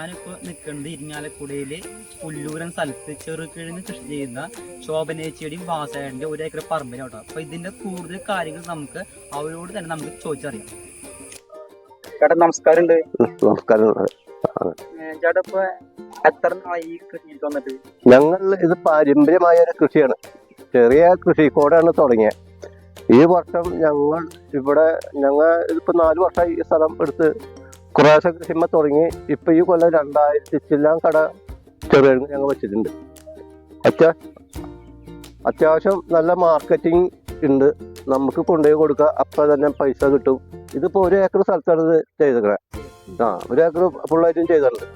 ഞാനിപ്പോ നിൽക്കുന്നത് ഇരിങ്ങാലക്കുടയിൽ പുല്ലൂരൻ സ്ഥലത്ത് ചെറുകിഴങ്ങ് കൃഷി ചെയ്യുന്ന ശോഭനേച്ചിയുടെയും വാസയുടെ ഒരു ഏക്കർ പറമ്പിലോട്ടോ അപ്പൊ ഇതിന്റെ കൂടുതൽ കാര്യങ്ങൾ നമുക്ക് അവരോട് തന്നെ നമുക്ക് ചോദിച്ചറിയാം. ചേട്ടാ നമസ്കാരം. ഉണ്ട് നമസ്കാരം ചേട്ടാ ഇപ്പൊ എത്ര നാളായി ഈ വന്നിട്ട്? ഞങ്ങൾ ഇത് പാരമ്പര്യമായ ഒരു കൃഷിയാണ്. ചെറിയ കൃഷി കൃഷിക്കോടാണ് തുടങ്ങിയത്. ഈ വർഷം ഞങ്ങൾ ഇവിടെ ഞങ്ങൾ ഇതിപ്പോ നാല് വർഷമായി ഈ സ്ഥലം എടുത്ത് കുറേശ്ശെ കൃഷിമ തുടങ്ങി ഇപ്പൊ ഈ കൊല്ലം രണ്ടായിരത്തി ചില്ലാം കട ചെറുകിഴങ്ങ് ഞങ്ങൾ വെച്ചിട്ടുണ്ട്. അത്യാ അത്യാവശ്യം നല്ല മാർക്കറ്റിംഗ് ഉണ്ട്. നമുക്ക് കൊണ്ടുപോയി കൊടുക്കുക അപ്പൊ തന്നെ പൈസ കിട്ടും. ഇതിപ്പോ ഒരു ഏക്കർ സ്ഥലത്താണ് ഇത് ചെയ്തേക്കണേ. ആ ഒരു ഏക്കർ ഫുള്ളായിട്ടും ചെയ്തിട്ടുണ്ട്.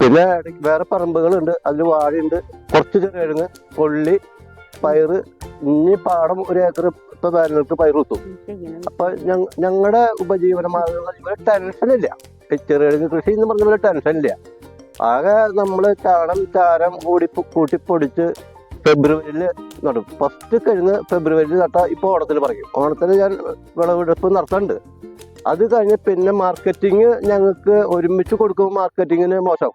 പിന്നെ വേറെ പറമ്പുകളുണ്ട് അതിൽ വാഴയുണ്ട്. കുറച്ച് ചെറുകിഴങ്ങ് കൊള്ളി പയറ് ഇനി പാടം ഒരു ഏക്കർ ഇപ്പൊ വേനൽക്ക് പയർ കുത്തും. അപ്പൊ ഞങ്ങളുടെ ഉപജീവന മാർഗങ്ങൾ ചെറുകിഴങ്ങ് കൃഷി എന്ന് പറഞ്ഞ പോലെ ഇല്ല. ആകെ നമ്മൾ ചാണം ചാരം കൂടി കൂട്ടി പൊടിച്ച് ഫെബ്രുവരിയിൽ നടും. ഫസ്റ്റ് കഴിഞ്ഞ് ഫെബ്രുവരിയിൽ നട്ട ഇപ്പൊ ഓണത്തിൽ പറയും. ഓണത്തിൽ ഞാൻ വിളവെടുപ്പ് നടത്തുന്നുണ്ട് അത് കഴിഞ്ഞ് പിന്നെ മാർക്കറ്റിങ് ഞങ്ങൾക്ക് ഒരുമിച്ച് കൊടുക്കുമ്പോൾ മാർക്കറ്റിങ്ങിന് മോശം.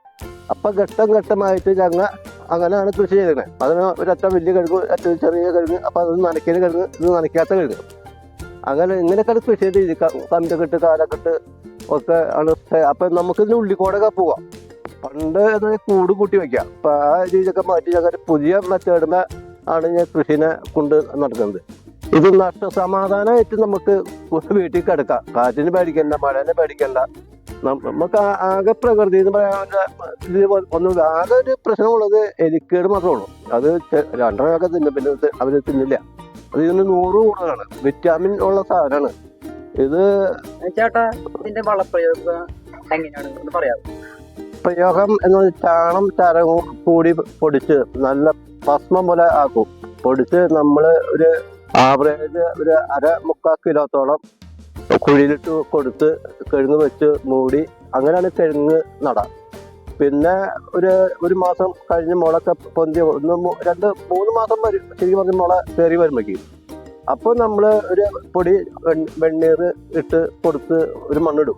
അപ്പൊ ഘട്ടം ഘട്ടമായിട്ട് ഞങ്ങൾ അങ്ങനെയാണ് കൃഷി ചെയ്തിരുന്നത് അതിന് ഒരറ്റ വലിയ കഴുക് ഏറ്റവും ചെറിയ കഴുക് അപ്പൊ അത് നനയ്ക്കുന്ന കഴുക് ഇത് നനയ്ക്കാത്ത കഴുക് അങ്ങനെ ഇങ്ങനെയൊക്കെ കൃഷി ചെയ്ത് കമ്പ കെട്ട് കാലക്കെട്ട് ഒക്കെ ആണ്. അപ്പൊ നമുക്ക് ഇതിന് ഉള്ളിക്കോടൊക്കെ പോവാം. പണ്ട് ഇത് കൂട് കൂട്ടി വെക്കാം. അപ്പൊ ആ രീതിയൊക്കെ മാറ്റി ഞങ്ങൾ പുതിയ മെത്തേഡുമേ ആണ് ഞാൻ കൃഷിനെ കൊണ്ട് നടക്കുന്നത് ഇത് നഷ്ട സമാധാനമായിട്ട് നമുക്ക് വീട്ടിൽ കിടക്കാം. കാറ്റിന് പേടിക്കണ്ട മഴനെ പേടിക്കണ്ട. നമുക്ക് ആകെ പ്രകൃതി എന്ന് പറയാൻ ഒന്നും ആകെ ഒരു പ്രശ്നമുള്ളത് എലിക്കേട് മാത്രമേ ഉള്ളൂ. അത് രണ്ടരക്കെ തിന്നും പിന്നെ അവർ തിന്നില്ല. അത് ഇതിന് നൂറ് കൂടുതലാണ്. വിറ്റാമിൻ ഉള്ള സാധനമാണ് ഇത് ചേട്ടാ ഇതിന്റെ വളപ്രയോഗം എങ്ങനെയാണ്? ഒന്ന് പ്രയോഗം എന്ന് പറഞ്ഞാൽ ചാണം ചരവും കൂടി പൊടിച്ച് നല്ല ഭസ്മം പോലെ ആക്കും. പൊടിച്ച് നമ്മൾ ഒരു ആവറേജ് ഒരു അര മുക്കാൽ കിലോത്തോളം കുഴിയിലിട്ട് കൊടുത്ത് കിഴങ്ങ് വെച്ച് മൂടി അങ്ങനെയാണ് കിഴങ്ങ് നടാം. പിന്നെ ഒരു ഒരു മാസം കഴിഞ്ഞ് മുളക്കെ പൊന്തി ഒന്ന് രണ്ട് മൂന്ന് മാസം വരും ശരിക്കും പറഞ്ഞ മുള കയറി വരുമ്പോഴേക്കും. അപ്പോൾ നമ്മൾ ഒരു പൊടി വെണ്ണീർ ഇട്ട് കൊടുത്ത് ഒരു മണ്ണിടും.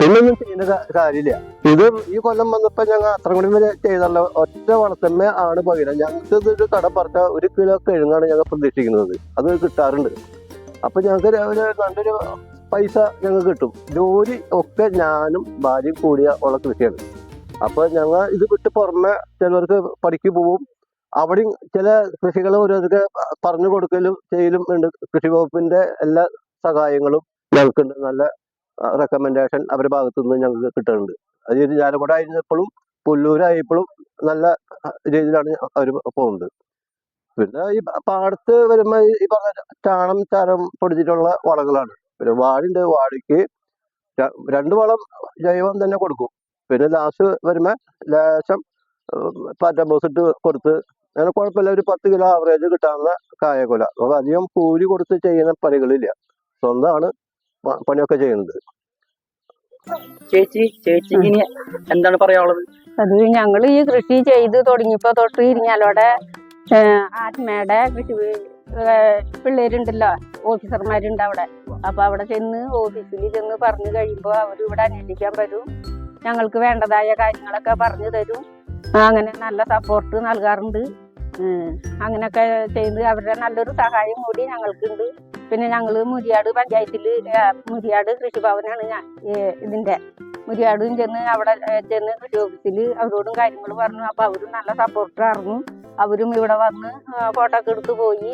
പിന്നൊന്നും ചെയ്യുന്ന കാര്യമില്ല. ഇത് ഈ കൊല്ലം വന്നപ്പോ ഞങ്ങൾ അത്ര കൂടി വരെ ചെയ്തുള്ള ഒറ്റ വളർത്തമ്മ ആണ് പകരം. ഞങ്ങൾക്ക് ഇതൊരു കട പറഞ്ഞ ഒരു കിലോ കിഴങ്ങാണ് ഞങ്ങൾ പ്രതീക്ഷിക്കുന്നത്. അത് കിട്ടാറുണ്ട്. അപ്പൊ ഞങ്ങൾക്ക് ഒരു നല്ലൊരു പൈസ ഞങ്ങൾക്ക് കിട്ടും. ജോലി ഒക്കെ ഞാനും ഭാര്യയും കൂടിയ ഉള്ള കൃഷിയാണ്. അപ്പൊ ഞങ്ങൾ ഇത് വിട്ട് പുറമെ ചിലവർക്ക് പണിക്ക് പോവും. അവിടെയും ചില കൃഷികൾ ഓരോരുത്തർക്ക് പറഞ്ഞു കൊടുക്കലും ചെയ്യലും ഉണ്ട്. കൃഷി വകുപ്പിന്റെ എല്ലാ സഹായങ്ങളും ഞങ്ങൾക്കുണ്ട്. നല്ല റെക്കമെൻഡേഷൻ അവരുടെ ഭാഗത്തു നിന്ന് ഞങ്ങൾക്ക് കിട്ടുന്നുണ്ട്. അത് ഈ ഞാനക്കൂടെ ആയിരുന്നപ്പോഴും പുല്ലൂരായപ്പോഴും നല്ല രീതിയിലാണ് അവർ പോകുന്നത്. പിന്നെ ഈ പാടത്ത് വരുമ്പോ ഈ- പറഞ്ഞ ചാണം ചാരം പൊടിച്ചിട്ടുള്ള വളങ്ങളാണ്. പിന്നെ വാഴയുണ്ട്. വാഴയ്ക്ക് രണ്ട് വളം ജൈവം തന്നെ കൊടുക്കും. പിന്നെ ലാസ്റ്റ് വരുമ്പോ ലേശം പാറ്റമ്പോസിട്ട് കൊടുത്ത് അങ്ങനെ കുഴപ്പമില്ല. ഒരു പത്ത് കിലോ ആവറേജ് കിട്ടാവുന്ന കായകുല. അപ്പോൾ അധികം കൂലി കൊടുത്ത് ചെയ്യുന്ന പണികളില്ല. സ്വന്തമാണ് പണിയൊക്കെ ചെയ്യുന്നത്. ചേച്ചി ചേച്ചിക്ക് ഇനി എന്താണ് പറയാനുള്ളത്? അത് ഞങ്ങൾ ഈ കൃഷി ചെയ്ത് തുടങ്ങിയപ്പോ തൊട്ട് ഇരിഞ്ഞാലോടെ ആത്മയുടെ കൃഷി പിള്ളേരുണ്ടല്ലോ ഓഫീസർമാരുണ്ട് അവിടെ. അപ്പൊ അവിടെ ചെന്ന് ഓഫീസിൽ ചെന്ന് പറഞ്ഞു കഴിയുമ്പോൾ അവർ ഇവിടെ അന്വേഷിക്കാൻ വരും. ഞങ്ങൾക്ക് വേണ്ടതായ കാര്യങ്ങളൊക്കെ പറഞ്ഞു തരും. അങ്ങനെ നല്ല സപ്പോർട്ട് നൽകാറുണ്ട്. അങ്ങനെയൊക്കെ ചെയ്ത് അവരുടെ നല്ലൊരു സഹായം കൂടി ഞങ്ങൾക്കുണ്ട്. പിന്നെ ഞങ്ങൾ മുരിയാട് പഞ്ചായത്തിൽ മുരിയാട് കൃഷിഭവനാണ് ഞാൻ ഇതിന്റെ മുരിയാടും ചെന്ന് അവിടെ ചെന്ന് കൃഷി ഓഫീസിൽ അവരോടും കാര്യങ്ങൾ പറഞ്ഞു. അപ്പോൾ അവരും നല്ല സപ്പോർട്ട് ആയിരുന്നു. അവരും ഇവിടെ വന്ന് ഫോട്ടോ ഒക്കെ എടുത്ത് പോയി.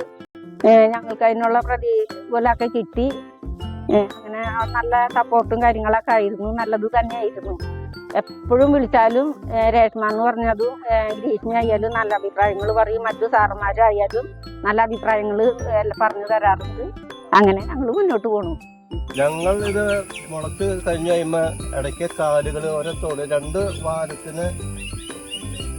ഞങ്ങൾക്ക് അതിനുള്ള പ്രതിഫലമൊക്കെ കിട്ടി. അങ്ങനെ നല്ല സപ്പോർട്ടും കാര്യങ്ങളൊക്കെ ആയിരുന്നു. നല്ലത് തന്നെയായിരുന്നു. എപ്പോഴും വിളിച്ചാലും രേഷ്മ എന്ന് പറഞ്ഞതും ഗ്രീഷ്മ ആയാലും നല്ല അഭിപ്രായങ്ങൾ പറയും. മറ്റു സാറന്മാരായാലും നല്ല അഭിപ്രായങ്ങൾ പറഞ്ഞു തരാറുണ്ട്. അങ്ങനെ ഞങ്ങൾ മുന്നോട്ട് പോണു. ഞങ്ങൾ ഇത് മുളച്ച് കഴിഞ്ഞ് ഇടയ്ക്ക് കാലുകൾ ഓരോ തോട് രണ്ട് വാരത്തിന്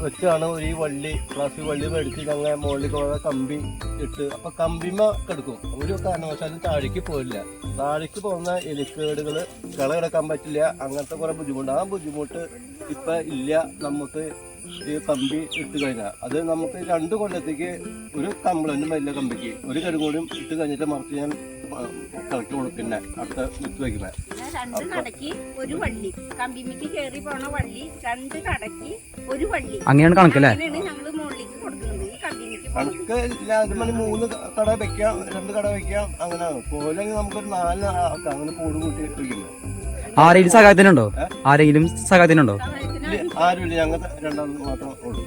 വെച്ചാണ് ഒരു വള്ളി പ്ലാസ്റ്റിക് വള്ളി മേടിച്ച് അങ്ങനെ മുകളിൽ കുറെ കമ്പി ഇട്ട് അപ്പൊ കമ്പിമ കിടക്കും. ഒരു കാരണവശാലും താഴേക്ക് പോയില്ല താഴേക്ക് പോകുന്ന എലിക്കേടുകൾ കിള കിടക്കാൻ പറ്റില്ല. അങ്ങനത്തെ കുറെ ബുദ്ധിമുട്ട്. ആ ബുദ്ധിമുട്ട് ഇപ്പൊ ഇല്ല. നമുക്ക് ഈ കമ്പി ഇട്ട് കഴിഞ്ഞാൽ അത് നമുക്ക് രണ്ട് കൊല്ലത്തേക്ക് ഒരു കംപ്ലൈന്റും വലിയ കമ്പിക്ക് ഒരു കരു കൂടിയും ഇട്ട് കഴിഞ്ഞിട്ട് മറിച്ച് ഞാൻ കളക്ട് കൊടുക്കും അടുത്ത വിത്ത് വയ്ക്കുന്നത് രണ്ട് നടക്കി ഒരു വള്ളി കമ്പിമിക്ക് കയറി പോണ വള്ളി രണ്ട് കടക്ക് ഒരു വള്ളി. അങ്ങനെയാണ് കണക്കല്ലേ ഞങ്ങൾ മുകളിലേക്ക് കൊടുക്കുന്നത്. ഈ കമ്പിമിക്ക് കണക്ക് ഇല്ല അത് മണി മൂന്ന് കട വെക്കാം രണ്ട് കട വെക്കാം അങ്ങനെ പോലെ നമുക്ക് നാല് അങ്ങനെ കൂട് കൂട്ടി വയ്ക്കുന്നത് ആരെങ്കിലും സഹായത്തിനുണ്ടോ? ആരെങ്കിലും സഹായത്തിനുണ്ടോ? ആരുമില്ല. ഞങ്ങൾ രണ്ടാമത് മാത്രമേ ഉള്ളൂ.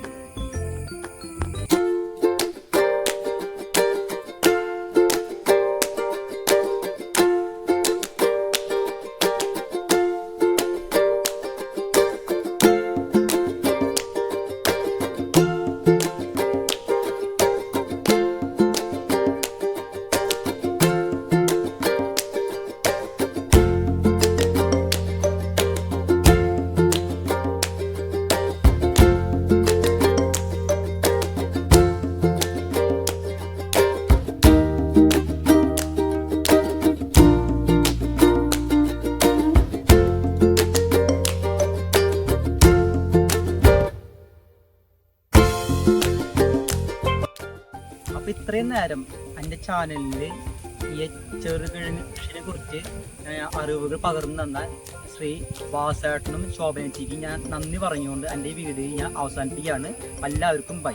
അപ്പൊ ഇത്രയും നേരം എന്റെ ചാനലിൽ ഈ ചെറുകിഴങ്ങിനെ കുറിച്ച് അറിവുകൾ പകർന്നു തന്ന ശ്രീ വാസേട്ടനും ശോഭനച്ചിക്കും ഞാൻ നന്ദി പറഞ്ഞുകൊണ്ട് എന്റെ ഈ വീഡിയോ ഞാൻ അവസാനിപ്പിക്കുകയാണ്. എല്ലാവർക്കും ബൈ.